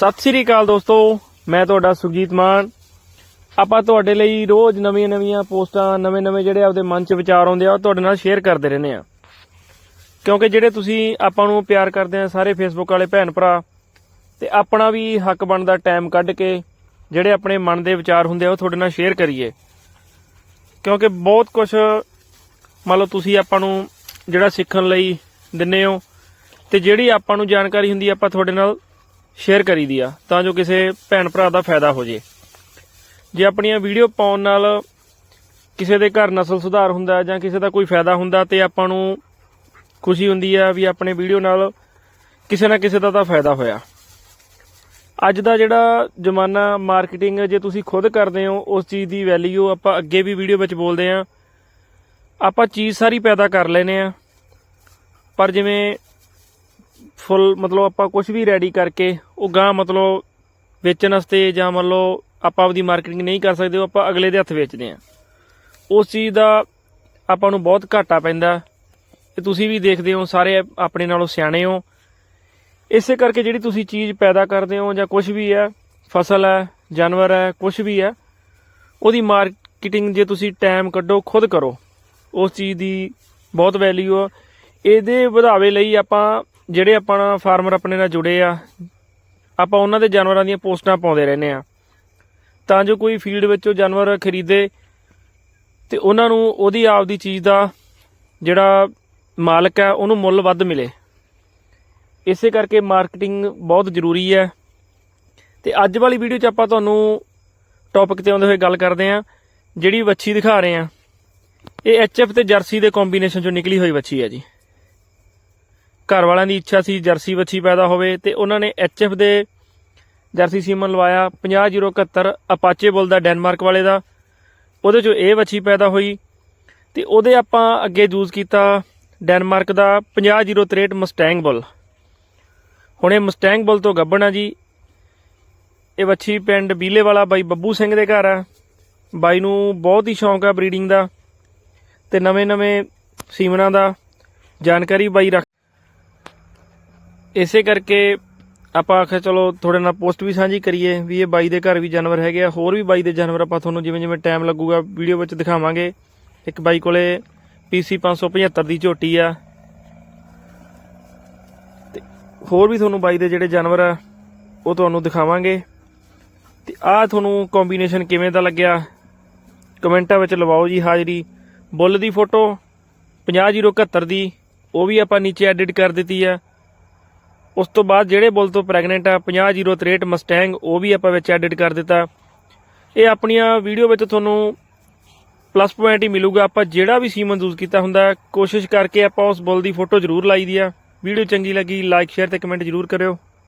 ਸਤਿ ਸ੍ਰੀ ਅਕਾਲ ਦੋਸਤੋ, ਮੈਂ ਤੁਹਾਡਾ ਸੁਖਜੀਤ ਮਾਨ। ਆਪਾਂ ਤੁਹਾਡੇ ਲਈ ਰੋਜ਼ ਨਵੀਆਂ-ਨਵੀਆਂ ਪੋਸਟਾਂ ਨਵੇਂ-ਨਵੇਂ ਜਿਹੜੇ ਆਪਦੇ ਮਨ 'ਚ ਵਿਚਾਰ ਆਉਂਦੇ ਆ, ਉਹ ਤੁਹਾਡੇ ਨਾਲ ਸ਼ੇਅਰ ਕਰਦੇ ਰਹਿੰਦੇ ਆ। ਕਿਉਂਕਿ ਜਿਹੜੇ ਤੁਸੀਂ ਆਪਾਂ ਨੂੰ ਪਿਆਰ ਕਰਦੇ ਆ ਸਾਰੇ ਫੇਸਬੁੱਕ ਵਾਲੇ ਭੈਣ ਭਰਾ, ਤੇ ਆਪਣਾ ਵੀ ਹੱਕ ਬਣਦਾ ਟਾਈਮ ਕੱਢ ਕੇ ਜਿਹੜੇ ਆਪਣੇ ਮਨ ਦੇ ਵਿਚਾਰ ਹੁੰਦੇ ਆ, ਉਹ ਤੁਹਾਡੇ ਨਾਲ ਸ਼ੇਅਰ ਕਰੀਏ। ਕਿਉਂਕਿ ਬਹੁਤ ਕੁਝ ਮੰਨ ਲਓ ਤੁਸੀਂ ਆਪਾਂ ਨੂੰ ਜਿਹੜਾ ਸਿੱਖਣ ਲਈ ਦਿੰਨੇ ਹੋ, ਤੇ ਜਿਹੜੀ ਆਪਾਂ ਨੂੰ ਜਾਣਕਾਰੀ ਹੁੰਦੀ ਆਪਾਂ ਤੁਹਾਡੇ ਨਾਲ ਸ਼ੇਅਰ ਕਰੀ ਦੀ ਆ, ਤਾਂ ਜੋ ਕਿਸੇ ਭੈਣ ਭਰਾ ਦਾ ਫਾਇਦਾ ਹੋ ਜੇ। ਜੇ ਆਪਣੀਆਂ ਵੀਡੀਓ ਪਾਉਣ ਨਾਲ ਕਿਸੇ ਦੇ ਘਰ ਨਸਲ ਸੁਧਾਰ ਹੁੰਦਾ ਜਾਂ ਕਿਸੇ ਦਾ ਕੋਈ ਫਾਇਦਾ ਹੁੰਦਾ ਤੇ ਆਪਾਂ ਨੂੰ ਖੁਸ਼ੀ ਹੁੰਦੀ ਆ ਵੀ ਆਪਣੇ ਵੀਡੀਓ ਨਾਲ ਕਿਸੇ ਨਾ ਕਿਸੇ ਦਾ ਤਾਂ ਫਾਇਦਾ ਹੋਇਆ। ਅੱਜ ਦਾ ਜਿਹੜਾ ਜ਼ਮਾਨਾ ਮਾਰਕੀਟਿੰਗ ਜੇ ਤੁਸੀਂ ਖੁਦ ਕਰਦੇ ਹੋ, ਉਸ ਚੀਜ਼ ਦੀ ਵੈਲਿਊ ਆਪਾਂ ਅੱਗੇ ਵੀ ਵੀਡੀਓ ਵਿੱਚ ਬੋਲਦੇ ਆ ਆਪਾਂ ਚੀਜ਼ ਸਾਰੀ ਪੈਦਾ ਕਰ ਲੈਨੇ ਆ ਪਰ ਜਿਵੇਂ ਫੁੱਲ ਮਤਲਬ ਆਪਾਂ ਕੁਝ ਵੀ ਰੈਡੀ ਕਰਕੇ ਉਹ ਗਾਂ ਮਤਲਬ ਵੇਚਣ ਵਾਸਤੇ ਜਾਂ ਮੰਨ ਲਓ ਆਪਾਂ ਆਪਦੀ ਮਾਰਕੀਟਿੰਗ ਨਹੀਂ ਕਰ ਸਕਦੇ, ਉਹ ਆਪਾਂ ਅਗਲੇ ਦੇ ਹੱਥ ਵੇਚਦੇ ਆ ਉਸ ਚੀਜ਼ ਦਾ ਆਪਾਂ ਨੂੰ ਬਹੁਤ ਘਾਟਾ ਪੈਂਦਾ। ਤੇ ਤੁਸੀਂ ਵੀ ਦੇਖਦੇ ਹੋ, ਸਾਰੇ ਆਪਣੇ ਨਾਲੋਂ ਸਿਆਣੇ ਹੋ। ਇਸੇ ਕਰਕੇ ਜਿਹੜੀ ਤੁਸੀਂ ਚੀਜ਼ ਪੈਦਾ ਕਰਦੇ ਹੋ ਜਾਂ ਕੁਝ ਵੀ ਹੈ, ਫਸਲ ਹੈ, ਜਾਨਵਰ ਹੈ ਕੁਝ ਵੀ ਹੈ, ਉਹਦੀ ਮਾਰਕੀਟਿੰਗ ਜੇ ਤੁਸੀਂ ਟਾਈਮ ਕੱਢੋ, ਖੁਦ ਕਰੋ। ਉਸ ਚੀਜ਼ ਦੀ ਬਹੁਤ ਵੈਲਿਊ ਆ। ਇਹਦੇ ਵਧਾਵੇ ਲਈ ਆਪਾਂ ਜਿਹੜੇ ਆਪਾਂ ਫਾਰਮਰ ਆਪਣੇ ਨਾਲ ਜੁੜੇ ਆ, ਆਪਾਂ ਉਹਨਾਂ ਦੇ ਜਾਨਵਰਾਂ ਦੀਆਂ ਪੋਸਟਾਂ ਪਾਉਂਦੇ ਰਹਿੰਦੇ ਆ। ਤਾਂ ਜੋ ਕੋਈ ਫੀਲਡ ਵਿੱਚੋਂ ਜਾਨਵਰ ਖਰੀਦੇ ਤੇ ਉਹਨਾਂ ਨੂੰ ਉਹਦੀ ਆਪਦੀ ਚੀਜ਼ ਦਾ ਜਿਹੜਾ ਮਾਲਕ ਹੈ, ਉਹਨੂੰ ਮੁੱਲ ਵੱਧ ਮਿਲੇ। ਇਸੇ ਕਰਕੇ ਮਾਰਕੀਟਿੰਗ ਬਹੁਤ ਜ਼ਰੂਰੀ ਹੈ। ਤੇ ਅੱਜ ਵਾਲੀ ਵੀਡੀਓ 'ਚ ਆਪਾਂ ਤੁਹਾਨੂੰ ਟੌਪਿਕ ਤੇ ਆਉਂਦੇ ਹੋਏ ਗੱਲ ਕਰਦੇ ਆਂ ਜਿਹੜੀ ਵੱਛੀ ਦਿਖਾ ਰਹੇ ਆਂ ਇਹ ਐਚਐਫ ਤੇ ਜਰਸੀ ਦੇ ਕੰਬੀਨੇਸ਼ਨ ਚੋਂ ਨਿਕਲੀ ਹੋਈ ਵੱਛੀ ਹੈ ਜੀ। ਘਰ ਵਾਲਿਆਂ ਦੀ ਇੱਛਾ ਸੀ ਜਰਸੀ ਵੱਛੀ ਪੈਦਾ ਹੋਵੇ ਤੇ ਉਹਨਾਂ ਨੇ ਐਚਐਫ ਦੇ ਜਰਸੀ ਸੀਮਨ ਲਵਾਇਆ 50071 ਅਪਾਚੇ ਬੁੱਲ ਦਾ ਡੈਨਮਾਰਕ ਵਾਲੇ ਦਾ। ਉਹਦੇ ਚੋਂ ਇਹ ਵੱਛੀ ਪੈਦਾ ਹੋਈ ਤੇ ਉਹਦੇ ਆਪਾਂ ਅੱਗੇ ਯੂਜ਼ ਕੀਤਾ ਡੈਨਮਾਰਕ ਦਾ 50063 ਮਸਟੈਂਗ ਬੁੱਲ। ਹੁਣ ਇਹ ਮਸਟੈਂਗ ਬੁੱਲ ਤੋਂ ਗੱਬਣ ਆ ਜੀ। ਇਹ ਵੱਛੀ ਪਿੰਡ ਬੀਲੇ ਵਾਲਾ ਬਾਈ ਬੱਬੂ ਸਿੰਘ ਦੇ ਘਰ ਆ। ਬਾਈ ਨੂੰ ਬਹੁਤ ਹੀ ਸ਼ੌਂਕ ਆ ਬਰੀਡਿੰਗ ਦਾ ਤੇ ਨਵੇਂ-ਨਵੇਂ ਸੀਮਨਾਂ ਦਾ। ਜਾਣਕਾਰੀ ਬਾਈ ਰੱਖ ਇਸੇ ਕਰਕੇ ਆਪਾਂ ਆਖਿਆ ਚਲੋ ਤੁਹਾਡੇ ਨਾਲ ਪੋਸਟ ਵੀ ਸਾਂਝੀ ਕਰੀਏ ਵੀ ਇਹ ਬਾਈ ਦੇ ਘਰ ਵੀ ਜਾਨਵਰ ਹੈਗੇ ਆ, ਹੋਰ ਵੀ ਬਾਈ ਦੇ ਜਾਨਵਰ ਆਪਾਂ ਤੁਹਾਨੂੰ ਜਿਵੇਂ ਜਿਵੇਂ ਟਾਈਮ ਲੱਗੂਗਾ ਵੀਡੀਓ ਵਿੱਚ ਦਿਖਾਵਾਂਗੇ। ਇੱਕ ਬਾਈ ਕੋਲੇ PC 575 ਦੀ ਝੋਟੀ ਆ। ਤੇ ਹੋਰ ਵੀ ਤੁਹਾਨੂੰ ਬਾਈ ਦੇ ਜਿਹੜੇ ਜਾਨਵਰ ਆ, ਉਹ ਤੁਹਾਨੂੰ ਦਿਖਾਵਾਂਗੇ। ਤੇ ਆਹ ਤੁਹਾਨੂੰ ਕੰਬੀਨੇਸ਼ਨ ਕਿਵੇਂ ਦਾ ਲੱਗਿਆ? ਕਮੈਂਟਾਂ ਵਿੱਚ ਲਵਾਓ ਜੀ ਹਾਜ਼ਰੀ। ਬੁੱਲ ਦੀ ਫੋਟੋ 50071 ਦੀ, ਉਹ ਵੀ ਆਪਾਂ ਨੀਚੇ ਐਡਿਟ ਕਰ ਦਿੱਤੀ ਆ। ਉਸ ਤੋਂ ਬਾਅਦ ਜਿਹੜੇ ਬੁੱਲ ਤੋਂ ਪ੍ਰੈਗਨੈਂਟ ਆ 50063 ਮਸਟੈਂਗ ਉਹ ਵੀ ਆਪਾਂ ਵਿੱਚ ਐਡਿਟ ਕਰ ਦਿੱਤਾ। ਇਹ ਆਪਣੀਆਂ ਵੀਡੀਓ ਵਿੱਚ ਤੁਹਾਨੂੰ ਪਲੱਸ ਪੁਆਇੰਟ ਹੀ ਮਿਲੂਗਾ। ਆਪਾਂ ਜਿਹੜਾ ਵੀ ਸੀਮਨ ਯੂਜ਼ ਕੀਤਾ ਹੁੰਦਾ, ਕੋਸ਼ਿਸ਼ ਕਰਕੇ ਆਪਾਂ ਉਸ ਬੁੱਲ ਦੀ ਫੋਟੋ ਜ਼ਰੂਰ ਲਾਈ ਦੀ ਆ। ਵੀਡੀਓ ਚੰਗੀ ਲੱਗੀ ਲਾਈਕ ਸ਼ੇਅਰ ਤੇ ਕਮੈਂਟ ਜ਼ਰੂਰ ਕਰਿਓ।